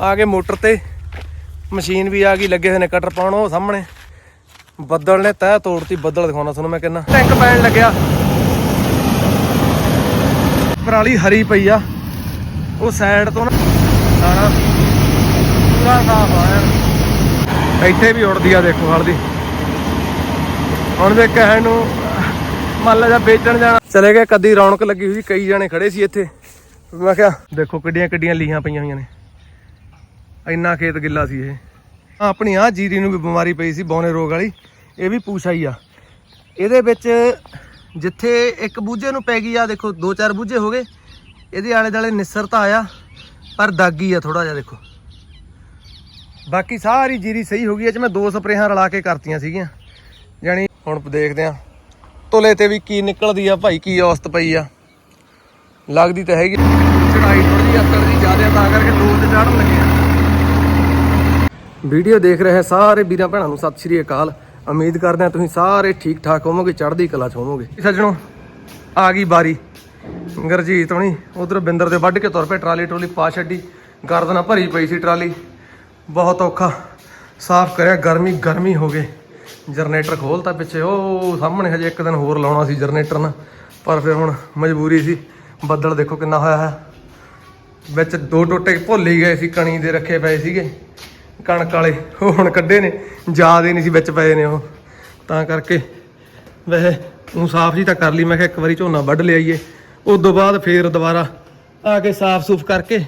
ਆ ਗਏ ਮੋਟਰ ਤੇ। ਮਸ਼ੀਨ ਵੀ ਆ ਗਈ, ਲੱਗੇ ਹੋਏ ਨੇ ਕਟਰ ਪਾਉਣ, ਉਹ ਸਾਹਮਣੇ। ਬੱਦਲ ਨੇ ਤਹਿ ਤੋੜਤੀ, ਬੱਦਲ ਦਿਖਾਉਣਾ ਤੁਹਾਨੂੰ ਮੈਂ ਕਹਿੰਦਾ। ਟੈਂਕ ਪੈਣ ਲੱਗਿਆ। ਪਰਾਲੀ ਹਰੀ ਪਈ ਆ। ਉਹ ਸਾਈਡ ਤੋਂ ਨਾ ਸਾਰਾ ਪੂਰਾ ਸਾਫ਼ ਆ ਐਨ। ਇੱਥੇ ਵੀ ਉੜਦੀ ਆ, ਦੇਖੋ ਹਲਦੀ ਹੁਣ ਦੇ ਕਹਿਣ ਨੂੰ, ਮੰਨ ਲਾ ਜਾਂ ਵੇਚਣ ਜਾਣਾ। ਚਲੇ ਗਏ ਕਦੀ ਰੌਣਕ ਲੱਗੀ ਹੋਈ ਕਈ ਜਣੇ ਖੜੇ ਸੀ ਇੱਥੇ। ਮੈਂ ਕਿਹਾ, ਦੇਖੋ ਕਿੱਡੀਆਂ ਕਿੱਡੀਆਂ ਲੀਹਾਂ ਪਈਆਂ ਹੋਈਆਂ ਨੇ। ਇੰਨਾ ਖੇਤ ਗਿੱਲਾ ਸੀ ਇਹ। ਆਪਣੀ ਆ ਜੀਰੀ ਨੂੰ ਵੀ ਬਿਮਾਰੀ ਪਈ ਸੀ, ਬੌਨੇ ਰੋਗ ਵਾਲੀ। ਇਹ ਵੀ ਪੂਛਾ ਹੀ ਆ। ਇਹਦੇ ਵਿੱਚ ਜਿੱਥੇ ਇੱਕ ਬੂਝੇ ਨੂੰ ਪੈ ਗਈ ਆ ਦੇਖੋ, ਦੋ ਚਾਰ ਬੂਝੇ ਹੋ ਗਏ। ਇਹਦੇ ਆਲੇ ਦਾਲੇ ਨਿਸਰਤਾ ਆਇਆ, ਪਰ ਦਾਗੀ ਆ ਥੋੜਾ ਜਿਹਾ, ਦੇਖੋ। ਬਾਕੀ ਸਾਰੀ ਜੀਰੀ ਸਹੀ ਹੋ ਗਈ, ਇਹ ਚ ਮੈਂ ਦੋ ਸਪਰੇਹਾਂ ਰਲਾ ਕੇ ਕਰਤੀਆਂ ਸੀਗੀਆਂ। ਜਾਣੀ ਹੁਣ ਦੇਖਦੇ ਆ, ਤੁਲੇ ਤੇ ਵੀ ਕੀ ਨਿਕਲਦੀ ਆ, ਭਾਈ ਕੀ ਔਸਤ ਪਈ ਆ। ਲੱਗਦੀ ਤਾਂ ਹੈਗੀ ਚੜਾਈ ਥੋੜੀ ਜਿਹੀ ਅਸਰ ਦੀ, ਜ਼ਿਆਦਾ ਤਾਂ ਕਰਕੇ ਦੋ ਤੇ ਚੜਨ ਲੱਗੇ। ਵੀਡੀਓ ਦੇਖ ਰਹੇ ਸਾਰੇ ਵੀਰਾਂ ਭੈਣਾਂ ਨੂੰ ਸਤਿ ਸ਼੍ਰੀ ਅਕਾਲ। ਉਮੀਦ ਕਰਦੇ ਹਾਂ ਤੁਸੀਂ ਸਾਰੇ ਠੀਕ ਠਾਕ ਹੋਵੋਗੇ, ਚੜ੍ਹਦੀ ਕਲਾ ਚ ਹੋਵੋਗੇ। ਸੱਜਣੋ, ਆ ਗਈ ਬਾਰੀ। ਗਰਜੀਤ ਹੋਣੀ, ਉਧਰ ਬਿੰਦਰ ਦੇ ਵੱਢ ਕੇ ਤੁਰ ਪਏ, ਟਰਾਲੀ ਟੋਲੀ ਪਾ ਛੱਡੀ। ਗਰਦਨਾ ਭਰੀ ਪਈ ਸੀ ਟਰਾਲੀ। ਬਹੁਤ ਔਖਾ। ਸਾਫ਼ ਕਰਿਆ, ਗਰਮੀ ਗਰਮੀ ਹੋ ਗਏ ਜਨਰੇਟਰ ਖੋਲਤਾ ਪਿੱਛੇ ਉਹ ਸਾਹਮਣੇ ਹਜੇ ਇੱਕ ਦਿਨ ਹੋਰ ਲਾਉਣਾ ਸੀ ਜਨਰੇਟਰ ਨਾਲ ਪਰ ਫਿਰ ਹੁਣ ਮਜਬੂਰੀ ਸੀ। ਬੱਦਲ ਦੇਖੋ ਕਿੰਨਾ ਹੋਇਆ ਹੈ। ਵਿੱਚ ਦੋ ਟੋਟੇ ਭੁੱਲ ਹੀ ਗਏ ਸੀ, ਕਣੀ ਦੇ ਰੱਖੇ ਪਏ ਸੀਗੇ। ਕਣਕ ਵਾਲੇ, ਉਹ ਹੁਣ ਕੱਢੇ ਨੇ, ਯਾਦ ਨਹੀਂ ਸੀ ਵਿੱਚ ਪਏ ਨੇ ਉਹ। ਤਾਂ ਕਰਕੇ ਵੈਸੇ ਉਹ ਸਾਫ਼ ਜੀ ਤਾਂ ਕਰ ਲਈ, ਮੈਂ ਕਿਹਾ ਇੱਕ ਵਾਰੀ ਝੋਨਾ ਵੱਢ ਲਿਆਈਏ। ਉਸ ਤੋਂ ਬਾਅਦ ਫੇਰ ਦੁਬਾਰਾ ਆ ਕੇ ਸਾਫ਼ ਸੂਫ ਕਰਕੇ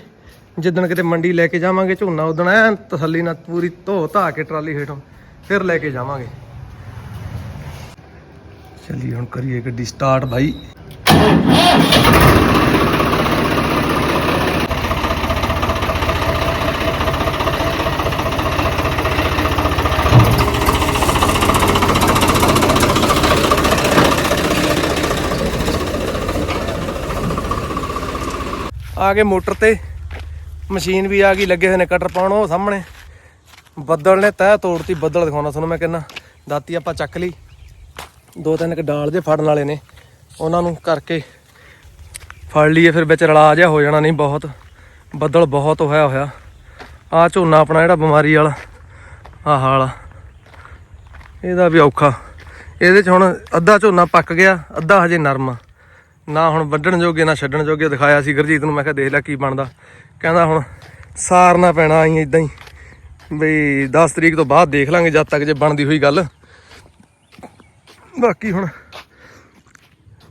ਜਿੱਦਣ ਕਿਤੇ ਮੰਡੀ ਲੈ ਕੇ ਜਾਵਾਂਗੇ ਝੋਨਾ ਉਦਣ ਐਨ ਤਸੱਲੀ ਨਾਲ ਪੂਰੀ ਧੋ ਧਾ ਕੇ ਟਰਾਲੀ ਹੇਠੋਂ ਫਿਰ ਲੈ ਕੇ ਜਾਵਾਂਗੇ। ਚੱਲੀਏ ਹੁਣ ਕਰੀਏ ਗੱਡੀ ਸਟਾਰਟ ਭਾਈ ਆ ਗਏ ਮੋਟਰ ਤੇ। ਮਸ਼ੀਨ ਵੀ ਆ ਗਈ, ਲੱਗੇ ਹੋਏ ਨੇ ਕਟਰ ਪਾਉਣ ਉਹ ਸਾਹਮਣੇ। ਬੱਦਲ ਨੇ ਤਹਿ ਤੋੜਤੀ, ਬੱਦਲ ਦਿਖਾਉਣਾ ਤੁਹਾਨੂੰ ਮੈਂ ਕਹਿੰਦਾ। ਦਾਤੀ ਆਪਾਂ ਚੱਕ ਲਈ। ਦੋ ਤਿੰਨ ਕ ਡਾਲ ਜੇ ਫੜਨ ਵਾਲੇ ਨੇ। ਉਹਨਾਂ ਨੂੰ ਕਰਕੇ ਫੜ ਲਈਏ, ਫਿਰ ਵਿੱਚ ਰਲਾ ਜਿਹਾ ਹੋ ਜਾਣਾ ਨਹੀਂ ਬਹੁਤ। ਬੱਦਲ ਬਹੁਤ ਹੋਇਆ ਹੋਇਆ। ਆ ਝੋਨਾ ਆਪਣਾ ਜਿਹੜਾ ਬਿਮਾਰੀ ਵਾਲਾ, ਆਹ ਹਾਲ ਇਹਦਾ ਵੀ ਔਖਾ। ਇਹਦੇ ਚ ਹੁਣ ਅੱਧਾ ਝੋਨਾ ਪੱਕ ਗਿਆ, ਅੱਧਾ ਹਜੇ ਨਰਮ ਆ। ਨਾ ਹੁਣ ਵੱਢਣ ਜੋਗੇ, ਨਾ ਛੱਡਣ ਜੋਗੇ, ਦਿਖਾਇਆ ਸੀ ਗੁਰਜੀਤ ਨੂੰ, ਮੈਂ ਕਿਹਾ ਦੇਖ ਲੈ ਕੀ ਬਣਦਾ। ਕਹਿੰਦਾ ਹੁਣ ਸਾਰਨਾ ਪੈਣਾ ਆਈ ਇਦਾਂ ਹੀ ਬਈ 10 ਤਰੀਕ ਤੋਂ ਬਾਅਦ ਦੇਖ ਲਾਂਗੇ ਜਦ ਤੱਕ ਜੇ ਬਣਦੀ ਹੋਈ ਗੱਲ। ਬਾਕੀ ਹੁਣ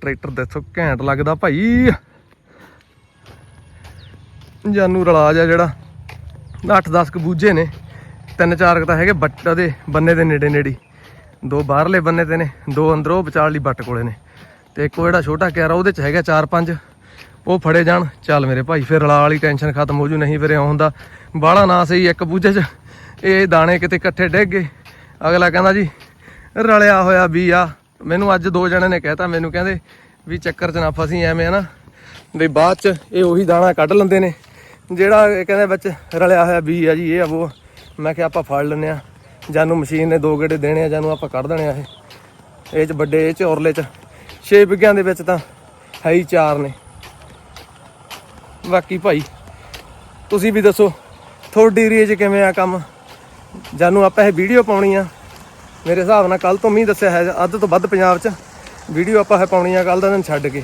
ਟਰੈਕਟਰ ਦੇਖੋ ਘੈਂਟ ਲੱਗਦਾ ਭਾਈ। ਜਾਨੂ ਰਲਾ ਜਾ ਜਿਹੜਾ 8-10 ਕਬੂਜੇ ਨੇ, ਤਿੰਨ ਚਾਰ ਕੁ ਤਾਂ ਹੈਗੇ ਬੱਟ ਦੇ, ਬੰਨੇ ਦੇ ਨੇੜੇ ਨੇੜੀ। ਦੋ ਬਾਹਰਲੇ ਬੰਨੇ ਤੇ ਨੇ, ਦੋ ਅੰਦਰੋਂ ਵਿਚਾਲ ਲਈ ਬੱਟ ਕੋਲੇ ਨੇ। ਤੇ ਇੱਕ ਉਹ ਜਿਹੜਾ ਛੋਟਾ ਕਿਆਰਾ ਉਹਦੇ ਚ ਹੈਗਾ 4-5 ਉਹ ਫੜੇ ਜਾਣ। ਚੱਲ ਮੇਰੇ ਭਾਈ, ਫਿਰ ਰਲਾ ਵਾਲੀ ਟੈਨਸ਼ਨ ਖਤਮ ਹੋ ਜੂ, ਨਹੀਂ ਫਿਰ ਇਉਂ ਹੁੰਦਾ। ਬਾਹਲਾ ਨਾ ਸਹੀ ਇੱਕ ਬੂਝੇ ਚ। ਇਹ ਦਾਣੇ ਕਿਤੇ ਇਕੱਠੇ ਡਿੱਗ ਗਏ। ਅਗਲਾ ਕਹਿੰਦਾ ਜੀ, ਰਲਿਆ ਹੋਇਆ ਵੀ ਆ ਮੈਨੂੰ ਅੱਜ ਦੋ ਜਣੇ ਨੇ ਕਹਿਤਾ, ਮੈਨੂੰ ਕਹਿੰਦੇ ਵੀ ਚੱਕਰ ਚ ਨਾ ਫਸੀ, ਐਵੇਂ ਆ ਨਾ ਵੀ ਬਾਅਦ ਚ ਇਹ ਉਹੀ ਦਾਣਾ ਕੱਢ ਲੈਂਦੇ ਨੇ। ਜਿਹੜਾ ਕਹਿੰਦੇ ਵਿੱਚ ਰਲਿਆ ਹੋਇਆ ਵੀ ਆ ਜੀ, ਇਹ ਆ ਉਹ। ਮੈਂ ਕਿਹਾ ਆਪਾਂ ਫੜ ਲੈਨੇ ਆ ਜਾਨੂੰ ਮਸ਼ੀਨ ਨੇ ਦੋ ਗੇੜੇ ਦੇਣੇ ਆ, ਜਾਨੂੰ ਆਪਾਂ ਕੱਢ ਦੇਣੇ ਆ ਇਹ। ਇਹ ਚ ਵੱਡੇ, ਇਹ ਚ ਔਰਲੇ ਚ। 6 ਵਿਗਿਆਂ ਦੇ ਵਿੱਚ ਤਾਂ ਹੈ ਹੀ ਚਾਰ ਨੇ। ਬਾਕੀ ਭਾਈ, ਤੁਸੀਂ ਵੀ ਦੱਸੋ, ਤੁਹਾਡੇ ਏਰੀਏ 'ਚ ਕਿਵੇਂ ਆ ਕੰਮ? ਜਾਨੂੰ ਆਪਾਂ ਇਹ ਵੀਡੀਓ ਪਾਉਣੀ ਆ। ਮੇਰੇ ਹਿਸਾਬ ਨਾਲ ਕੱਲ ਤੋਂ ਮੀਂਹ ਦੱਸਿਆ ਹੈ, ਅੱਧ ਤੋਂ ਵੱਧ ਪੰਜਾਬ 'ਚ ਵੀਡੀਓ ਆਪਾਂ ਇਹ ਪਾਉਣੀ ਆ ਕੱਲ ਦਾ ਦਿਨ ਛੱਡ ਕੇ।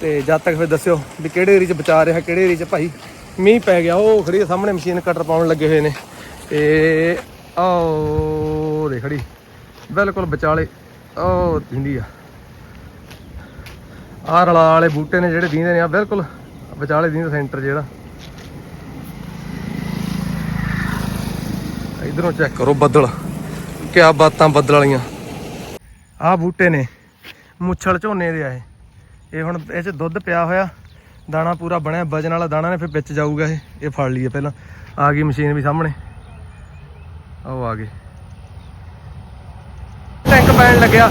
ਤੇ ਜਦ ਤੱਕ ਫਿਰ ਦੱਸਿਓ ਵੀ ਕਿਹੜੇ ਏਰੀਏ 'ਚ ਬਚਾ ਰਿਹਾ, ਕਿਹੜੇ ਏਰੀਏ 'ਚ ਭਾਈ ਮੀਂਹ ਪੈ ਗਿਆ, ਉਹ ਖੜੀ ਆ ਸਾਹਮਣੇ ਮਸ਼ੀਨ ਕਟਰ ਪਾਉਣ ਲੱਗੇ ਹੋਏ ਨੇ। ਤੇ ਆਹ ਦੇ ਖੜੀ, ਬਿਲਕੁਲ ਵਿਚਾਲੇ ਉਹ ਦਿੰਦੀ ਆ। ਆਹ ਰਲਾ ਵਾਲੇ ਬੂਟੇ ਨੇ ਜਿਹੜੇ ਦੀਂਦੇ ਨੇ ਆ ਬਿਲਕੁਲ ਵਿਚਾਲੇ ਦੀਂਦਾ ਸੈਂਟਰ ਜਿਹੜਾ। ਇਧਰੋਂ ਚੈੱਕ ਕਰੋ ਬੱਦਲ, ਕਿਆ ਬਾਤਾਂ ਬੱਦਲ ਵਾਲੀਆਂ। ਆਹ ਬੂਟੇ ਨੇ, ਮੁੱਛਲ ਝੋਨੇ ਦੇ ਆਏ ਇਹ। ਹੁਣ ਇਹ ਚ ਦੁੱਧ ਪਿਆ ਹੋਇਆ, ਦਾਣਾ ਪੂਰਾ ਬਣਿਆ ਵਜਨ ਵਾਲਾ ਦਾਣਾ ਨੇ, ਫਿਰ ਵਿੱਚ ਜਾਊਗਾ ਇਹ ਇਹ ਫੜ ਲਈਏ ਪਹਿਲਾਂ। ਆ ਗਈ ਮਸ਼ੀਨ ਵੀ ਸਾਹਮਣੇ। ਆਓ ਆ ਗਈ ਟੈਂਕ ਪੈਣ ਲੱਗਿਆ।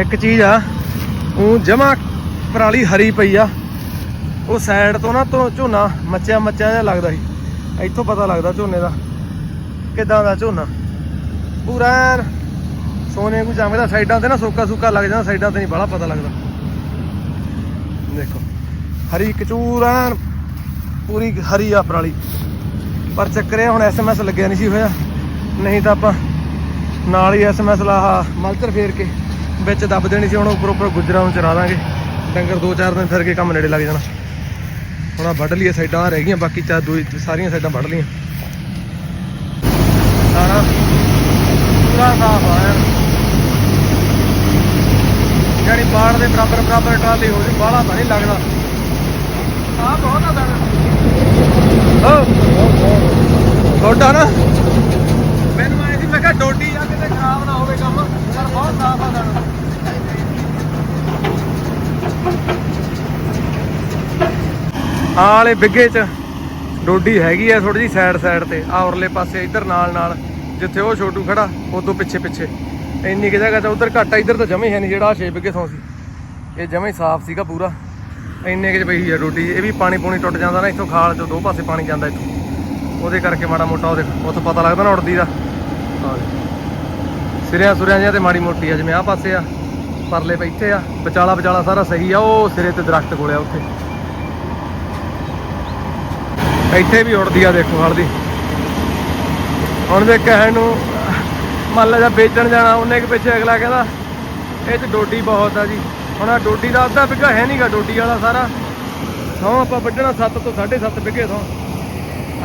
ਇੱਕ ਚੀਜ਼ ਆ, ਉਹ ਜਮਾ ਪਰਾਲੀ ਹਰੀ ਪਈ ਆ। ਉਹ ਸਾਈਡ ਤੋਂ ਨਾ ਤੋਂ ਝੋਨਾ ਮੱਚਿਆ ਮੱਚਿਆ ਜਿਹਾ ਲੱਗਦਾ ਸੀ। ਇੱਥੋਂ ਪਤਾ ਲੱਗਦਾ ਝੋਨੇ ਦਾ ਕਿਦਾਂ ਦਾ ਝੋਨਾ। ਪੂਰਾ ਐਨ ਸੋਨੇ ਨੂੰ ਜੰਮਦਾ ਸਾਈਡਾਂ ਤੇ ਨਾ ਸੋਕਾ ਸੁੱਕਾ ਲੱਗ ਜਾਂਦਾ, ਸਾਈਡਾਂ ਤੇ ਨਹੀਂ ਬੜਾ ਪਤਾ ਲੱਗਦਾ। ਦੇਖੋ, ਹਰੀ ਕਚੂਰ ਪੂਰੀ ਹਰੀ ਆ ਪਰਾਲੀ। ਪਰ ਚੱਕਰ ਇਹ ਹੁਣ ਐਸਐਮਐਸ ਲੱਗਿਆ ਨਹੀਂ ਸੀ ਹੋਇਆ। ਨਹੀਂ ਤਾਂ ਆਪਾਂ ਨਾਲ ਹੀ ਐਸਐਮਐਸ ਲਾਹਾ ਮਲਚਰ ਫੇਰ ਕੇ। ਵਿੱਚ ਦੱਬ ਦੇਣੀ ਸੀ, ਹੁਣ ਉੱਪਰ ਉੱਪਰ ਗੁਜਰਾਂ ਨੂੰ ਚਰਾ ਦਾਂਗੇ। ਡੰਗਰ ਦੋ ਚਾਰ ਦਿਨ ਫਿਰ ਕੇ ਕੰਮ ਨੇੜੇ ਲੱਗ ਜਾਣਾ। ਹੁਣ ਆਹ ਵੱਢ ਲਈਏ ਸਾਈਡਾਂ ਰਹਿ ਗਈਆਂ, ਬਾਕੀ ਚਾ ਦੋ ਸਾਰੀਆਂ ਸਾਈਡਾਂ ਵੱਢ ਲਈਆਂ। ਸਾਰਾ ਪੂਰਾ ਸਾਫ਼ ਆ ਯਾਨੀ ਬਾੜ ਦੇ ਬਰਾਬਰ ਬਰਾਬਰ ਟਰਾਲੀ ਹੋ ਜੂ, ਬਾਹਲਾ ਤਾਂ ਨਹੀਂ ਲੱਗਦਾ। ਆ ਬਹੁਤ ਆ ਦਾਣਾ ਹੋ ਨਾ ਮੈਨੂੰ ਆਏ ਸੀ, ਮੈਂ ਕਿਹਾ ਡੋਡੀ ਆ, ਕਿਤੇ ਖਰਾਬ ਨਾ ਹੋਵੇ ਕੰਮ, ਪਰ ਬਹੁਤ ਸਾਫ਼ ਆ ਦਾਣਾ ਆਹ ਵਾਲੇ ਬਿੱਗੇ ਚ ਡੋਡੀ ਹੈਗੀ ਆ ਥੋੜੀ ਜੀ ਸਾਈਡ ਸਾਈਡ ਤੇ ਆ ਉਰਲੇ ਪਾਸੇ ਇੱਧਰ ਨਾਲ ਨਾਲ, ਜਿੱਥੇ ਉਹ ਛੋਟੂ ਖੜਾ, ਉਦੋਂ ਪਿੱਛੇ ਪਿੱਛੇ। ਇੰਨੀ ਕਿ ਜਗ੍ਹਾ ਚ ਉਧਰ ਘੱਟ ਆ ਇੱਧਰ ਤਾਂ ਜਮੇ ਹੈ ਨਹੀਂ, ਜਿਹੜਾ 6 ਬਿੱਗੇ ਥੋਂ ਸੀ। ਇਹ ਜਮੇ ਸਾਫ਼ ਸੀਗਾ ਪੂਰਾ। ਇੰਨੇ ਕਿ ਚ ਪਈ ਆ ਡੋਡੀ, ਇਹ ਵੀ ਪਾਣੀ ਪੂਣੀ ਟੁੱਟ ਜਾਂਦਾ ਨਾ ਇੱਥੋਂ ਖਾਲ ਚੋਂ, ਦੋ ਪਾਸੇ ਪਾਣੀ ਜਾਂਦਾ ਇੱਥੋਂ। ਉਹਦੇ ਕਰਕੇ ਮਾੜਾ ਮੋਟਾ ਉਹਦੇ ਉੱਥੋਂ ਪਤਾ ਲੱਗਦਾ ਨਾ ਉੜਦੀ ਦਾ। ਆਹ ਸਿਰਿਆਂ ਸੁਰਿਆਂ ਜਿਹਾ ਤੇ ਮਾੜੀ ਮੋਟੀ ਆ, ਜਿਵੇਂ ਆਹ ਪਾਸੇ ਆ। ਪਰਲੇ ਪੇ ਇੱਥੇ ਆ। ਵਿਚਾਲਾ ਵਿਚਾਲਾ ਸਾਰਾ ਸਹੀ ਆ, ਉਹ ਸਿਰੇ ਤੇ ਦਰਖਤ ਕੋਲੇ ਆ ਉੱਥੇ। ਇੱਥੇ ਵੀ ਉੜਦੀ ਆ ਦੇਖੋ ਹਲਦੀ। ਹੁਣ ਦੇ ਕਹਿਣ ਨੂੰ ਮੰਨ ਲਾ ਜਾਂ ਵੇਚਣ ਜਾਣਾ, ਉਹਨੇ ਕਿ ਪਿੱਛੇ ਅਗਲਾ ਕਹਿੰਦਾ, ਇਹ ਚ ਡੋਡੀ ਬਹੁਤ ਆ ਜੀ। ਹੁਣ ਆ ਡੋਡੀ ਦਾ ਅੱਧਾ ਬਿੱਗਾ ਹੈ ਨਹੀਂਗਾ ਡੋਡੀ ਵਾਲਾ ਸਾਰਾ। ਥੋਂ ਆਪਾਂ ਵੱਢਣਾ 7 ਤੋਂ 7.5 ਬਿੱਗੇ ਥੋਂ।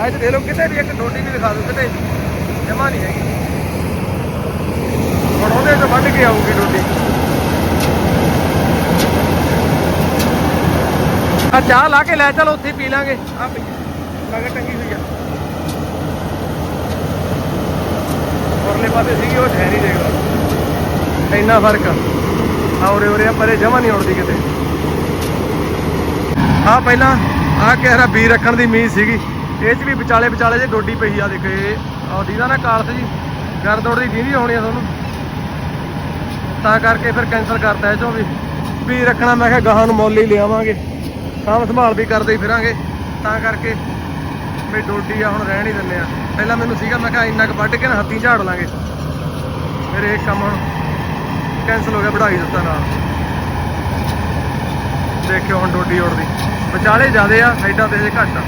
ਅੱਜ ਦੇ ਲੋ ਕਿਤੇ ਵੀ ਇੱਕ ਡੋਡੀ ਵੀ ਦਿਖਾ ਦਿਓ, ਕਿਤੇ ਜਮਾ ਨਹੀਂ ਹੈਗੀ। ਹੁਣ ਉਹਦੇ ਚ ਵੱਢ ਕੇ ਆਊਗੀ ਡੋਡੀ। ਆ ਚਾਹ ਲਾ ਕੇ ਲੈ ਚੱਲ, ਉੱਥੇ ਪੀ ਲਾਂਗੇ। ਆ ਪਈ ਲਗਾ ਟੰਗੀ ਹੋਈ ਆ। ਪਰਲੇ ਪਾਸੇ ਸੀਗੀ, ਉਹ ਠਹਿਰੀ ਦੇਖਦਾ ਇੰਨਾ ਫ਼ਰਕ ਆ। ਆ ਉਰੇ ਉਰੇ ਪਰੇ ਜਮਾ ਨਹੀਂ ਉੜਦੀ ਕਿਤੇ। ਆ ਪਹਿਲਾਂ ਆ ਕਹਿਰਾ ਬੀ ਰੱਖਣ ਦੀ ਮੀਂਹ ਸੀਗੀ। ਇਹ ਚ ਵੀ ਵਿਚਾਲੇ ਵਿਚਾਲੇ ਜੇ ਡੋਡੀ ਪਈ ਆ, ਦੇਖੋ। ਇਹ ਆ ਦੀਦਾ ਨਾ ਕਾਲਸ ਜੀ। ਗਰ ਦੌੜਦੀ ਦੀਦੀ ਹੋਣੀ ਆ ਤੁਹਾਨੂੰ। ਤਾਂ ਕਰਕੇ ਫਿਰ ਕੈਂਸਲ ਕਰਤਾ ਇਹ ਚੋਂ ਵੀ। ਵੀ ਰੱਖਣਾ, ਮੈਂ ਕਿਹਾ ਗਾਹਾਂ ਨੂੰ ਮੁੱਲ ਹੀ ਲਿਆਵਾਂਗੇ। ਸਾਂਭ ਸੰਭਾਲ ਵੀ ਕਰਦੇ ਹੀ ਫਿਰਾਂਗੇ। ਤਾਂ ਕਰਕੇ ਵੀ ਡੋਡੀ ਆ, ਹੁਣ ਰਹਿਣ ਹੀ ਦਿੰਦੇ ਆ। ਪਹਿਲਾਂ ਮੈਨੂੰ ਸੀਗਾ, ਮੈਂ ਕਿਹਾ ਇੰਨਾ ਕੁ ਵੱਢ ਕੇ ਨਾ ਹੱਥੀਂ ਝਾੜ ਲਾਂਗੇ। ਫਿਰ ਇਹ ਕੰਮ ਹੁਣ ਕੈਂਸਲ ਹੋ ਗਿਆ ਵਧਾਈ ਦਿੱਤਾ ਨਾਲ। ਦੇਖਿਓ ਹੁਣ ਡੋਡੀ ਉੜਦੀ ਵਿਚਾਲੇ ਜ਼ਿਆਦੇ ਆ ਸਾਈਡਾਂ ਤੇ ਜੇ ਘੱਟ ਆ।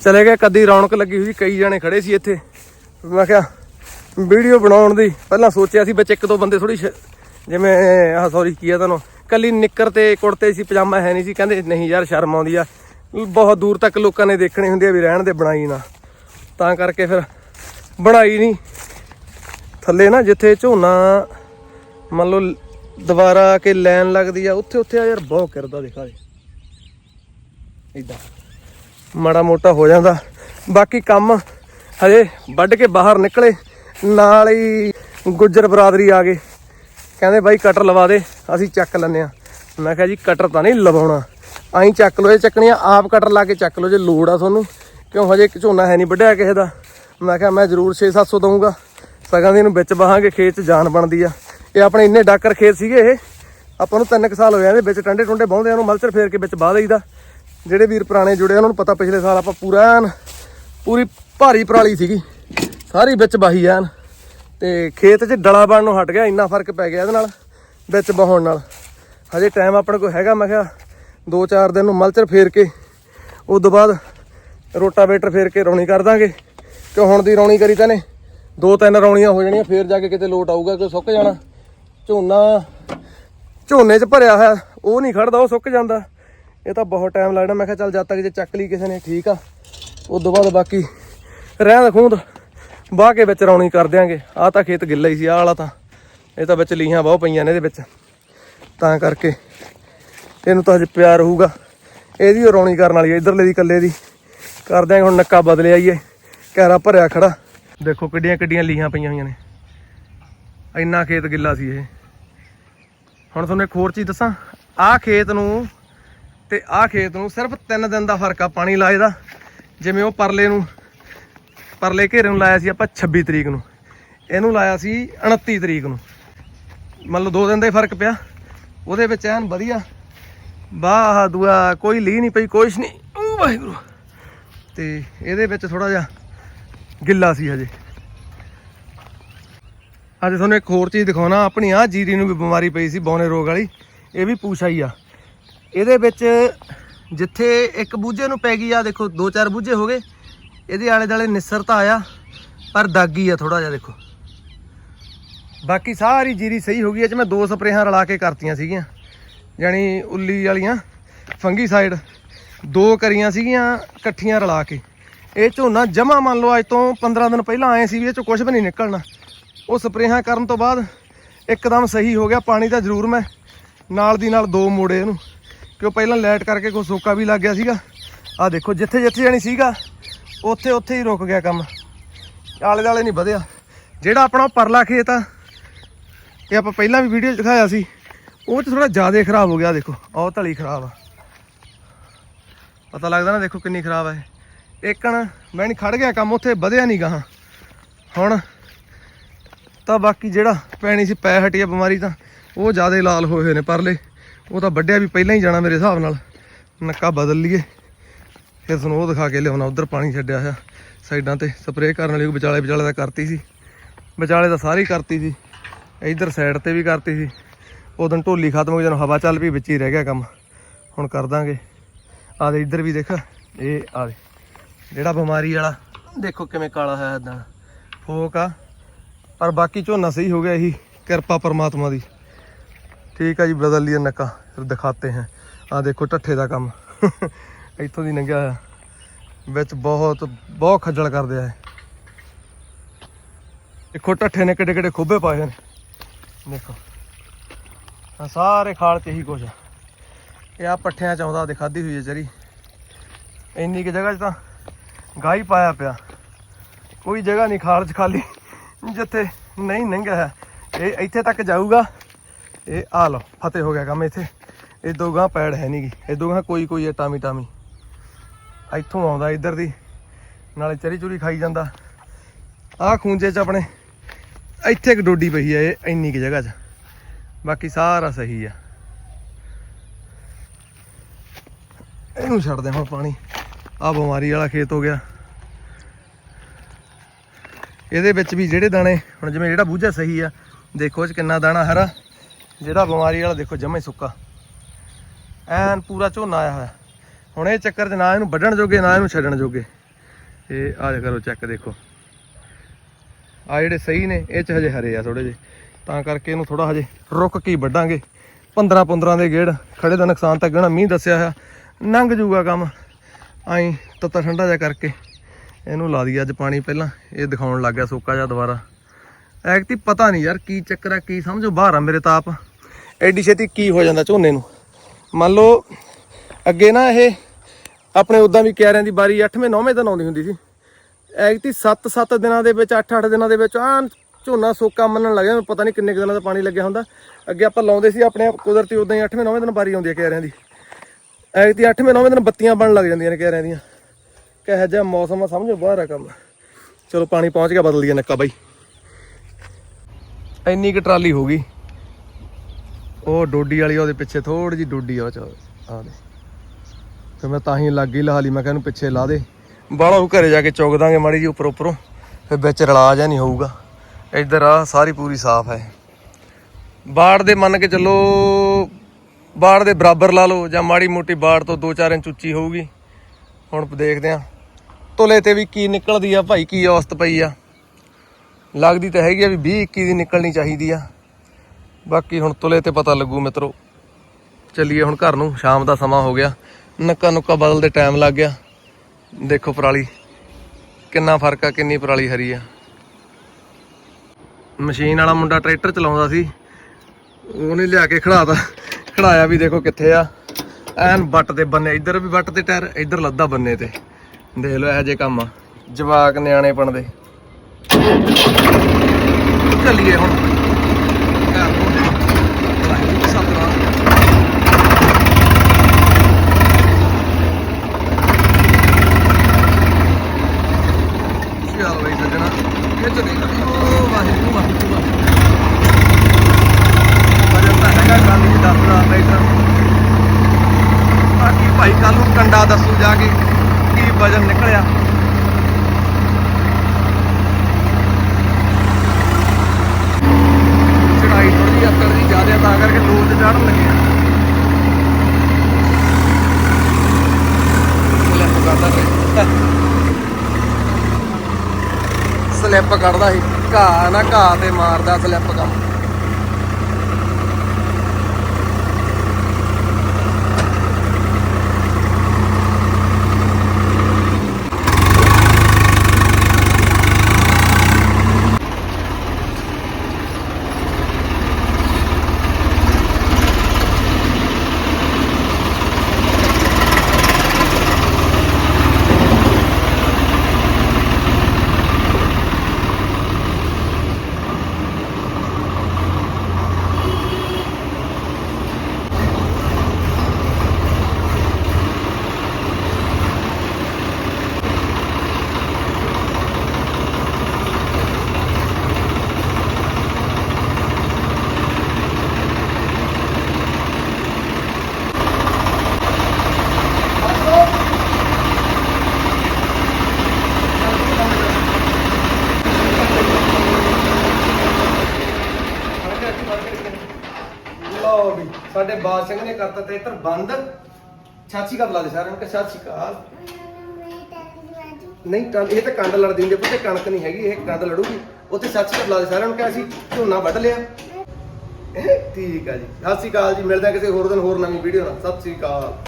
ਚਲੇ ਗਏ ਕਦੀ ਰੌਣਕ ਲੱਗੀ ਹੋਈ, ਕਈ ਜਣੇ ਖੜੇ ਸੀ ਇੱਥੇ। ਮੈਂ ਕਿਹਾ ਵੀਡੀਓ ਬਣਾਉਣ ਦੀ। ਪਹਿਲਾਂ ਸੋਚਿਆ ਸੀ ਵਿੱਚ ਇੱਕ ਦੋ ਬੰਦੇ ਥੋੜੀ ਜਿਵੇਂ, ਆਹ ਸੌਰੀ ਕੀ ਆ ਤੁਹਾਨੂੰ ਕੱਲੀ ਨਿੱਕਰ ਤੇ ਕੁੜਤੇ ਸੀ, ਪਜਾਮਾ ਹੈ ਨਹੀਂ ਸੀ। ਕਹਿੰਦੇ, ਨਹੀਂ ਯਾਰ, ਸ਼ਰਮ ਆਉਂਦੀ ਆ। ਬਹੁਤ ਦੂਰ ਤੱਕ ਲੋਕਾਂ ਨੇ ਦੇਖਣੀ ਹੁੰਦੀ ਆ ਵੀ ਰਹਿਣ ਦੇ, ਬਣਾਈ ਨਾ। ਤਾਂ ਕਰਕੇ ਫਿਰ ਬਣਾਈ ਨਹੀਂ। ਥੱਲੇ ਨਾ ਜਿੱਥੇ ਝੋਨਾ, ਮੰਨ ਲਓ, ਦੁਬਾਰਾ ਆ ਕੇ ਲਾਈਨ ਲੱਗਦੀ ਆ, ਉੱਥੇ ਉੱਥੇ ਆ ਯਾਰ ਬਹੁਤ ਕਰਦਾ ਦਿਖਾ ਦੇ ਇਦਾਂ ਮਾੜਾ ਮੋਟਾ ਹੋ ਜਾਂਦਾ। ਬਾਕੀ ਕੰਮ ਹਜੇ ਵੱਢ ਕੇ ਬਾਹਰ ਨਿਕਲੇ। ਨਾਲ ਹੀ ਗੁੱਜਰ ਬਰਾਦਰੀ ਆ ਗਏ। ਕਹਿੰਦੇ ਬਾਈ ਕਟਰ ਲਵਾ ਦੇ ਅਸੀਂ ਚੱਕ ਲੈਂਦੇ ਆ ਮੈਂ ਕਿਹਾ ਜੀ ਕਟਰ ਤਾਂ ਨਹੀਂ ਲਵਾਉਣਾ। ਆਈ ਚੱਕ ਲਓ ਇਹ ਚੱਕਣੀਆਂ ਆਪ ਕਟਰ ਲਾ ਕੇ ਚੱਕ ਲਓ ਜੇ ਲੋੜ ਆ ਤੁਹਾਨੂੰ। ਕਿਉਂ ਹਜੇ ਝੋਨਾ ਹੈ ਨਹੀਂ ਵੱਢਿਆ ਕਿਸੇ ਦਾ। ਮੈਂ ਕਿਹਾ ਮੈਂ ਜ਼ਰੂਰ 6-700 ਦਊਂਗਾ। ਸਗਾਂ ਦੇ ਇਹਨੂੰ ਵਿੱਚ ਬਹਾਂਗੇ ਖੇਤ 'ਚ ਜਾਨ ਬਣਦੀ ਆ। ਇਹ ਆਪਣੇ ਇੰਨੇ ਡਾਕਰ ਖੇਤ ਸੀਗੇ ਇਹ। ਆਪਾਂ ਨੂੰ ਤਿੰਨ ਕੁ ਸਾਲ ਹੋਏ ਆ ਇਹਦੇ ਵਿੱਚ ਟੰਡੇ ਟੁੰਡੇ ਬਹੁੰਦੇ ਆ ਨੂੰ ਮਲਚਰ ਫੇਰ ਕੇ ਵਿੱਚ ਬਾਹ ਦਈਦਾ। ਜਿਹੜੇ ਵੀਰ ਪੁਰਾਣੇ ਜੁੜੇ ਆ, ਉਹਨਾਂ ਨੂੰ ਪਤਾ ਪਿਛਲੇ ਸਾਲ ਆਪਾਂ ਪੂਰਾ ਪੂਰੀ ਭਾਰੀ ਪਰਾਲੀ ਸੀਗੀ। ਸਾਰੀ ਵਿੱਚ ਬਾਹੀ ਐਨ ਤੇ ਖੇਤ 'ਚ ਡਲਾ ਬਣ ਨੂੰ ਹਟ ਗਿਆ, ਇੰਨਾ ਫ਼ਰਕ ਪੈ ਗਿਆ ਇਹਦੇ ਨਾਲ, ਵਿੱਚ ਬਹਾਉਣ ਨਾਲ। ਹਜੇ ਟਾਈਮ ਆਪਣੇ ਕੋਲ ਹੈਗਾ, ਮੈਂ ਕਿਹਾ 2-4 ਦਿਨ ਨੂੰ ਮਲਚਰ ਫੇਰ ਕੇ ਉਸ ਤੋਂ ਬਾਅਦ ਰੋਟਾਵੇਟਰ ਫੇਰ ਕੇ ਰੌਣੀ ਕਰ ਦਾਂਗੇ। ਕਿਉਂ ਹੁਣ ਦੀ ਰੌਣੀ ਕਰੀ ਤਾਂ ਨੇ, ਦੋ ਤਿੰਨ ਰੌਣੀਆਂ ਹੋ ਜਾਣੀਆਂ, ਫੇਰ ਜਾ ਕੇ ਕਿਤੇ ਲੋਟ ਆਊਗਾ ਕਿ ਸੁੱਕ ਜਾਣਾ। ਝੋਨਾ, ਝੋਨੇ 'ਚ ਭਰਿਆ ਹੋਇਆ, ਉਹ ਨਹੀਂ ਖੜਦਾ, ਉਹ ਸੁੱਕ ਜਾਂਦਾ। ਇਹ ਤਾਂ ਬਹੁਤ ਟਾਈਮ ਲੱਗਣਾ, ਮੈਂ ਕਿਹਾ ਚੱਲ ਜਦ ਤੱਕ ਜੇ ਚੱਕ ਲਈ ਕਿਸੇ ਨੇ, ਠੀਕ ਆ। ਉਸ ਤੋਂ ਬਾਅਦ ਬਾਕੀ ਰਹਿਣ ਖੂੰਦ ਬਾਹ ਕੇ ਵਿੱਚ ਰੌਣੀ ਕਰ ਦਿਆਂਗੇ। ਆਹ ਤਾਂ ਖੇਤ ਗਿੱਲਾ ਹੀ ਸੀ, ਆਹ ਵਾਲਾ ਤਾਂ। ਇਹ ਤਾਂ ਵਿੱਚ ਲੀਹਾਂ ਬਹੁਤ ਪਈਆਂ ਨੇ ਇਹਦੇ ਵਿੱਚ। ਤਾਂ ਕਰਕੇ ਇਹਨੂੰ ਤਾਂ ਹਜੇ ਪਿਆਰ ਰਹੂਗਾ ਇਹਦੀ ਓ ਰੌਣੀ ਕਰਨ ਵਾਲੀ ਹੈ ਇਧਰਲੇ ਦੀ, ਇਕੱਲੇ ਦੀ। ਕਰ ਦਿਆਂਗੇ ਹੁਣ ਨੱਕਾ ਬਦਲਿਆ ਈਏ ਘੈਰਾ ਭਰਿਆ ਖੜਾ। ਦੇਖੋ ਕਿੱਡੀਆਂ ਕਿੱਡੀਆਂ ਲੀਹਾਂ ਪਈਆਂ ਹੋਈਆਂ ਨੇ। ਇੰਨਾ ਖੇਤ ਗਿੱਲਾ ਸੀ ਇਹ। ਹੁਣ ਤੁਹਾਨੂੰ ਇੱਕ ਹੋਰ ਚੀਜ਼ ਦੱਸਾਂ। ਆਹ ਖੇਤ ਨੂੰ ਤੇ ਆਹ ਖੇਤ ਨੂੰ ਸਿਰਫ 3 ਦਿਨ ਦਾ ਫ਼ਰਕ ਆ ਪਾਣੀ ਲਾਏ ਦਾ। ਜਿਵੇਂ ਉਹ ਪਰਲੇ ਨੂੰ ਪਰਲੇ ਘੇਰੇ ਨੂੰ ਲਾਇਆ ਸੀ ਆਪਾਂ 26 ਤਰੀਕ ਨੂੰ। ਇਹਨੂੰ ਲਾਇਆ ਸੀ 29 ਤਰੀਕ ਨੂੰ। ਮੰਨ ਲਓ 2 ਦਿਨ ਦਾ ਹੀ ਫ਼ਰਕ ਪਿਆ। ਉਹਦੇ ਵਿੱਚ ਐਨ ਵਧੀਆ। ਬਾਹ ਦੂਆ, ਕੋਈ ਲੀ ਨਹੀਂ ਪਈ, ਕੁਛ ਨਹੀਂ। ਉਹ ਵਾਹਿਗੁਰੂ। ਤੇ ਇਹਦੇ ਵਿੱਚ ਥੋੜਾ ਜਿਹਾ ਗਿੱਲਾ ਸੀ ਹਜੇ। ਅੱਜ ਤੁਹਾਨੂੰ ਇੱਕ ਹੋਰ ਚੀਜ਼ ਦਿਖਾਉਣਾ। ਆਪਣੀ ਆ ਜੀਰੀ ਨੂੰ ਵੀ ਬਿਮਾਰੀ ਪਈ ਸੀ, ਬੌਨੇ ਰੋਗ ਵਾਲੀ। ਇਹ ਵੀ ਪੂਛਾ ਹੀ ਆ। ਇਹਦੇ ਵਿੱਚ ਜਿੱਥੇ ਇੱਕ ਬੂਝੇ ਨੂੰ ਪੈ ਗਈ ਆ ਦੇਖੋ, ਦੋ ਚਾਰ ਬੂਝੇ ਹੋ ਗਏ। ਇਹਦੇ ਆਲੇ ਦਾਲੇ ਨਿਸਰਤਾ ਆਇਆ, ਪਰ ਦਾਗੀ ਆ ਥੋੜਾ ਜਿਹਾ ਦੇਖੋ। ਬਾਕੀ ਸਾਰੀ ਜੀਰੀ ਸਹੀ ਹੋ ਗਈ, ਇਹ ਚ ਮੈਂ ਦੋ ਸਪਰੇਹਾਂ ਰਲਾ ਕੇ ਕਰਤੀਆਂ ਸੀਗੀਆਂ, ਯਾਨੀ ਉੱਲੀ ਵਾਲੀਆਂ, ਫੰਗੀ ਸਾਈਡ। ਦੋ ਕਰੀਆਂ ਸੀਗੀਆਂ, ਇਕੱਠੀਆਂ ਰਲਾ ਕੇ। ਇਹ ਝੋਨਾ ਜਮਾ ਮੰਨ ਲਓ, ਅੱਜ ਤੋਂ 15 ਦਿਨ ਪਹਿਲਾਂ ਆਏ ਸੀ ਵੀ ਇਹ ਚੋਂ ਕੁਝ ਵੀ ਨਹੀਂ ਨਿਕਲਣਾ। ਉਹ ਸਪਰੇਹਾਂ ਕਰਨ ਤੋਂ ਬਾਅਦ ਇੱਕਦਮ ਸਹੀ ਹੋ ਗਿਆ, ਪਾਣੀ ਤਾਂ ਜ਼ਰੂਰ ਮੈਂ ਨਾਲ ਦੀ ਨਾਲ ਦੋ ਮੋੜੇ ਇਹਨੂੰ, ਕਿਉਂ ਪਹਿਲਾਂ ਲਾਈਟ ਕਰਕੇ ਕੋਈ ਸੋਕਾ ਵੀ ਲੱਗ ਗਿਆ ਸੀਗਾ। ਆ ਦੇਖੋ ਜਿੱਥੇ ਜਿੱਥੇ ਜਾਣੀ ਸੀਗਾ ਉੱਥੇ ਉੱਥੇ ਹੀ ਰੁਕ ਗਿਆ ਕੰਮ। ਆਲੇ ਦਾਲੇ ਨਹੀਂ ਵਧਿਆ। ਜਿਹੜਾ ਆਪਣਾ ਉਹ ਪਰਲਾ ਖੇਤ ਆ, ਇਹ ਆਪਾਂ ਪਹਿਲਾਂ ਵੀ ਵੀਡੀਓ ਦਿਖਾਇਆ ਸੀ, ਉਹ ਚ ਥੋੜਾ ਜ਼ਿਆਦਾ ਖਰਾਬ ਹੋ ਗਿਆ ਦੇਖੋ ਉਹ ਧਲੀ ਖਰਾਬ ਆ। ਪਤਾ ਲੱਗਦਾ ਨਾ ਦੇਖੋ ਕਿੰਨੀ ਖਰਾਬ ਹੈ ਏਕਣ ਮੈਂ ਨਹੀਂ ਖੜ ਗਿਆ ਕੰਮ, ਉੱਥੇ ਵਧਿਆ ਨਹੀਂ ਗਾਹਾਂ ਹੁਣ ਤਾਂ ਬਾਕੀ ਜਿਹੜਾ ਪੈਣੀ ਸੀ, ਪੈ ਹਟੀ ਆ ਬਿਮਾਰੀ ਤਾਂ, ਉਹ ਜ਼ਿਆਦਾ ਲਾਲ ਹੋਏ ਹੋਏ ਨੇ ਪਰਲੇ। ਉਹ ਤਾਂ ਵੱਡਿਆ ਵੀ ਪਹਿਲਾਂ ਹੀ ਜਾਣਾ ਮੇਰੇ ਹਿਸਾਬ ਨਾਲ। ਨੱਕਾ ਬਦਲ ਲਈਏ। ਫਿਰ ਤੁਹਾਨੂੰ ਉਹ ਦਿਖਾ ਕੇ ਲਿਆਉਣਾ, ਉਧਰ ਪਾਣੀ ਛੱਡਿਆ ਹੋਇਆ। ਸਾਈਡਾਂ ਤੇ ਸਪਰੇਅ ਕਰਨ ਵਾਲੀ ਵਿਚਾਲੇ ਵਿਚਾਲੇ ਦਾ ਕਰਤੀ ਸੀ। ਵਿਚਾਲੇ ਤਾਂ ਸਾਰੀ ਕਰਤੀ ਸੀ। ਇਧਰ ਸਾਈਡ ਤੇ ਵੀ ਕਰਤੀ ਸੀ। ਉਦੋਂ ਢੋਲੀ ਖਤਮ ਹੋ ਗਈ, ਜਦੋਂ ਹਵਾ ਚੱਲ ਪਈ, ਵਿੱਚ ਹੀ ਰਹਿ ਗਿਆ ਕੰਮ। ਹੁਣ ਕਰ ਦਾਂਗੇ। ਆ ਦੇ ਇੱਧਰ ਵੀ ਦੇਖ, ਇਹ ਆ ਦੇ। ਜਿਹੜਾ ਬਿਮਾਰੀ ਵਾਲਾ, ਦੇਖੋ ਕਿਵੇਂ ਕਾਲਾ ਹੋਇਆ ਇਦਾਂ ਫੋਕ ਆ। ਪਰ ਬਾਕੀ ਝੋਨਾ ਸਹੀ ਹੋ ਗਿਆ ਇਹੀ, ਕਿਰਪਾ ਪਰਮਾਤਮਾ ਦੀ। ਠੀਕ ਆ ਜੀ, ਬਦਲ ਲਿਆ ਨੱਕਾ, ਫਿਰ ਦਿਖਾਤੇ हैं ਆ ਦੇਖੋ ਠੱਠੇ ਦਾ ਕੰਮ। ਇੱਥੋਂ ਦੀ ਲੰਘਿਆ ਹੋਇਆ ਵਿੱਚ ਬਹੁਤ ਬਹੁਤ ਖੱਜਲ ਕਰਦੇ ਆ ਇਹ। ਦੇਖੋ ਠੱਠੇ ਨੇ ਕਿੱਡੇ ਕਿੱਡੇ ਖੋਬੇ ਪਾਏ ਹੋਏ ਨੇ। ਦੇਖੋ ਆ ਸਾਰੇ ਖਾਲ ਚ ਇਹੀ ਕੁਛ ਇਹ ਆ ਪੱਠਿਆਂ ਚ ਆਉਂਦਾ ਦੇ ਖਾਦੀ ਹੋਈ ਹੈ ਚਰੀ ਇੰਨੀ ਕਿ ਜਗ੍ਹਾ 'ਚ ਤਾਂ ਗਾਈ ਪਾਇਆ ਪਿਆ। ਕੋਈ ਜਗ੍ਹਾ ਨਹੀਂ ਖਾਲ 'ਚ ਖਾਲੀ, ਜਿੱਥੇ ਨਹੀਂ ਲੰਘਿਆ ਹੈ। ਇਹ ਇੱਥੇ ਤੱਕ ਜਾਊਗਾ। ਇਹ ਆ ਲਓ, ਫਤਿਹ ਹੋ ਗਿਆ ਕੰਮ ਇੱਥੇ। ਇਹ ਦੋ ਗਾਂ ਪੈੜ ਹੈ ਨਹੀਂਗੀ ਇਹ ਦੋ ਗਾਂ ਕੋਈ ਕੋਈ ਹੈ ਟਾਮੀ ਟਾਮੀ ਇੱਥੋਂ ਆਉਂਦਾ ਇੱਧਰ ਦੀ, ਨਾਲੇ ਚਰੀ ਚੂਰੀ ਖਾਈ ਜਾਂਦਾ। ਆਹ ਖੂੰਜੇ 'ਚ ਆਪਣੇ, ਇੱਥੇ ਇੱਕ ਡੋਡੀ ਪਈ ਹੈ ਇਹ ਇੰਨੀ ਕਿ ਜਗ੍ਹਾ 'ਚ। ਬਾਕੀ ਸਾਰਾ ਸਹੀ ਆ। ਇਹਨੂੰ ਛੱਡ ਦੇ ਹੁਣ ਪਾਣੀ। ਆ ਬਿਮਾਰੀ ਵਾਲਾ ਖੇਤ ਹੋ ਗਿਆ। ਇਹਦੇ ਵਿੱਚ ਵੀ ਜਿਹੜੇ ਦਾਣੇ, ਹੁਣ ਜਿਵੇਂ ਜਿਹੜਾ ਬੂਝਾ ਸਹੀ ਆ, ਦੇਖੋ 'ਚ ਕਿੰਨਾ ਦਾਣਾ ਹਰਾ। ਜਿਹੜਾ ਬਿਮਾਰੀ ਵਾਲਾ ਦੇਖੋ ਜਮਾ ਸੁੱਕਾ। ਐਨ ਪੂਰਾ ਝੋਨਾ ਆਇਆ ਹੋਇਆ। ਹੁਣ ਇਹ ਚੱਕਰ 'ਚ ਨਾ ਇਹਨੂੰ ਵੱਢਣ ਜੋਗੇ, ਨਾ ਇਹਨੂੰ ਛੱਡਣ ਜੋਗੇ। ਇਹ ਆਹ ਕਰੋ ਚੈੱਕ ਦੇਖੋ। ਆ ਜਿਹੜੇ ਸਹੀ ਨੇ, ਇਹ 'ਚ ਹਜੇ ਹਰੇ ਆ ਥੋੜੇ ਜਿਹੇ। ਤਾਂ ਕਰਕੇ ਇਹਨੂੰ ਥੋੜਾ ਹਜੇ ਰੁੱਕ ਕੇ ਵੱਢਾਂਗੇ। 15 15 ਦੇ ਗੇੜ, ਖੜੇ ਦਾ ਨੁਕਸਾਨ ਤਾਂ ਕਿਹੜਾ ਮੀਂਹ ਦੱਸਿਆ ਹੋਇਆ ਲੰਘ ਜੂਗਾ ਕੰਮ। ਆਈ ਤੱਤਾ ਠੰਡਾ ਜਿਹਾ ਕਰਕੇ ਇਹਨੂੰ ਲਾ ਦਈਏ ਅੱਜ ਪਾਣੀ ਪਹਿਲਾਂ, ਇਹ ਦਿਖਾਉਣ ਲੱਗ ਗਿਆ ਸੋਕਾ ਜਿਹਾ ਦੁਬਾਰਾ। ਐਕਤੀ ਪਤਾ ਨਹੀਂ ਯਾਰ ਕੀ ਚੱਕਰ ਆ, ਕੀ ਸਮਝੋ, ਬਾਹਰ ਆ ਮੇਰੇ ਤਾਂ ਆਪ। ਐਡੀ ਛੇਤੀ ਕੀ ਹੋ ਜਾਂਦਾ ਝੋਨੇ ਨੂੰ। ਮੰਨ ਲਓ, ਅੱਗੇ ਨਾ ਇਹ ਆਪਣੇ ਉਦਾਂ ਵੀ ਕਿਆਰਿਆਂ ਦੀ ਬਾਰੀ 8ਵੇਂ 9ਵੇਂ ਦਿਨ ਆਉਂਦੀ ਹੁੰਦੀ ਸੀ। ਐਕਟੀ 7-7 ਦਿਨਾਂ ਦੇ ਵਿੱਚ 8-8 ਦਿਨਾਂ ਦੇ ਵਿੱਚ ਆ ਝੋਨਾ ਸੋਕਾ ਮੰਨਣ ਲੱਗਿਆ ਮੈਨੂੰ ਪਤਾ ਨਹੀਂ ਕਿੰਨੇ ਕੁ ਦਿਨਾਂ ਦਾ ਪਾਣੀ ਲੱਗਿਆ ਹੁੰਦਾ। ਅੱਗੇ ਆਪਾਂ ਲਾਉਂਦੇ ਸੀ ਆਪਣੇ ਕੁਦਰਤੀ ਉਦਾਂ ਹੀ 8ਵੇਂ 9ਵੇਂ ਦਿਨ ਬਾਰੀ ਆਉਂਦੀ ਹੈ ਕਿਆਰਿਆਂ ਦੀ। ਐਕਟੀ 8ਵੇਂ 9ਵੇਂ ਦਿਨ ਬੱਤੀਆਂ ਬਣਨ ਲੱਗ ਜਾਂਦੀਆਂ ਨੇ ਕਿਆਰਿਆਂ ਦੀਆਂ। ਕਿਹੋ ਜਿਹਾ ਮੌਸਮ ਆ, ਸਮਝੋ, ਬਾਹਰ ਆ ਕੰਮ। ਚਲੋ, ਪਾਣੀ ਪਹੁੰਚ ਗਿਆ, ਬਦਲ ਦਈਏ ਨੱਕਾ ਬਾਈ। ਇੰਨੀ ਕੁ ਟਰਾਲੀ ਹੋ ਗਈ। ਉਹ ਡੋਡੀ ਵਾਲੀ ਉਹਦੇ ਪਿੱਛੇ ਥੋੜੀ ਜੀ ਡੋਡੀ ਆ, ਉਹ ਆ ਦੇ। ਤੇ ਮੈਂ ਤਾਂ ਹੀ ਲੱਗ ਗਈ ਲਾ ਮੈਂ ਕਿਹਾ ਪਿੱਛੇ ਲਾ ਦੇ। ਬਾਹਲਾ ਉਹ ਘਰੇ ਜਾ ਕੇ ਚੁਗ ਦਾਂਗੇ ਮਾੜੀ ਜੀ ਉੱਪਰ ਉੱਪਰੋਂ, ਫਿਰ ਵਿੱਚ ਰਲਾ ਜਾ ਨਹੀਂ ਹੋਊਗਾ। ਇੱਧਰ ਆ, ਸਾਰੀ ਪੂਰੀ ਸਾਫ਼ ਹੈ। ਬਾੜ ਦੇ ਮੰਨ ਕੇ ਚੱਲੋ, ਬਾੜ ਦੇ ਬਰਾਬਰ ਲਾ ਲਓ, ਜਾਂ ਮਾੜੀ ਮੋਟੀ ਬਾੜ ਤੋਂ 2-4 ਇੰਚ ਉੱਚੀ ਹੋਊਗੀ। ਹੁਣ ਦੇਖਦੇ ਆ ਤੁਲੇ ਤੇ ਵੀ ਕੀ ਨਿਕਲਦੀ ਆ ਭਾਈ, ਕੀ ਔਸਤ ਪਈ ਆ। ਲੱਗਦੀ ਤਾਂ ਹੈਗੀ ਆ ਵੀ 20 21 ਦੀ ਨਿਕਲਣੀ ਚਾਹੀਦੀ ਆ। ਬਾਕੀ ਹੁਣ ਤੁਲੇ ਤੇ ਪਤਾ ਲੱਗੂ ਮਿੱਤਰੋ। ਚੱਲੀਏ ਹੁਣ ਘਰ ਨੂੰ, ਸ਼ਾਮ ਦਾ ਸਮਾਂ ਹੋ ਗਿਆ। ਨੱਕਾ ਨੁੱਕਾ ਬਦਲਦੇ ਟਾਈਮ ਲੱਗ ਗਿਆ। ਦੇਖੋ ਪਰਾਲੀ, ਕਿੰਨਾ ਫ਼ਰਕ ਆ, ਕਿੰਨੀ ਪਰਾਲੀ ਹਰੀ ਆ। ਮਸ਼ੀਨ ਵਾਲਾ ਮੁੰਡਾ ਟਰੈਕਟਰ ਚਲਾਉਂਦਾ ਸੀ, ਉਹਨੇ ਲਿਆ ਕੇ ਖੜਾਤਾ। ਖੜਾਇਆ ਵੀ ਦੇਖੋ ਕਿੱਥੇ ਆ। ਐਨ ਬੱਟ ਦੇ ਬੰਨੇ, ਇੱਧਰ ਵੀ ਬੱਟ ਤੇ ਟਾਇਰ, ਇੱਧਰ ਲੱਦਾ ਬੰਨੇ ਤੇ। ਦੇਖ ਲਓ ਇਹ ਜੇ ਕੰਮ ਆ, ਜਵਾਕ ਨਿਆਣੇ ਪਣ ਦੇ ਚੱਲੀਏ ਹੁਣ ਭਾਈ ਕੱਲ ਨੂੰ ਕੰਡਾ ਦੱਸੂ ਜਾ ਕੇ ਕੀ ਵਜਨ ਨਿਕਲਿਆ ਚੜਾਈ ਥੋੜੀ ਜਿਹੀ ਅੱਕੜ ਦੀ ਜ਼ਿਆਦਾ ਤਾਂ ਕਰਕੇ ਲੋਡ ਤੇ ਚੜਨ ਲੱਗੇ ਆ ਸਲਿੱਪ ਕਰਦਾ ਸੀ ਸਲਿੱਪ ਕੱਢਦਾ ਸੀ ਘਾਹ ਨਾ ਘਾਹ ਤੇ ਮਾਰਦਾ ਸਲਿੱਪ ਕੱਢ ਲਓ ਵੀ ਸਾਡੇ ਬਾਦ ਸਿੰਘ ਨੇ ਕਰਤਾ ਤੇ ਇੱਧਰ ਬੰਦ। ਛਾਛੀ ਕਾ ਬੁਲਾ ਦੇ ਸਾਰਿਆਂ ਨੂੰ ਕਿ ਛਾਛੀ ਕਾਲ ਨਹੀਂ ਕੰਡ ਇਹ ਤਾਂ ਕੰਡ ਲੜਦੀ ਹੁੰਦੀ ਆ, ਪੁੱਤੇ ਕਣਕ ਨਹੀਂ ਹੈਗੀ ਇਹ ਕੰਡ ਲੜੂਗੀ। ਉੱਥੇ ਛਾਛੀ ਕਾ ਬੁਲਾ ਦੇ ਸਾਰਿਆਂ ਨੂੰ ਕਿ ਅਸੀਂ ਝੋਨਾ ਵੱਢ ਲਿਆ। ਠੀਕ ਆ ਜੀ। ਸਤਿ ਸ਼੍ਰੀ ਅਕਾਲ ਜੀ ਮਿਲਦੇ ਆ ਕਿਸੇ ਹੋਰ ਦਿਨ ਹੋਰ ਨਵੀਂ ਵੀਡੀਓ ਨਾਲ। ਸਤਿ ਸ਼੍ਰੀ ਅਕਾਲ।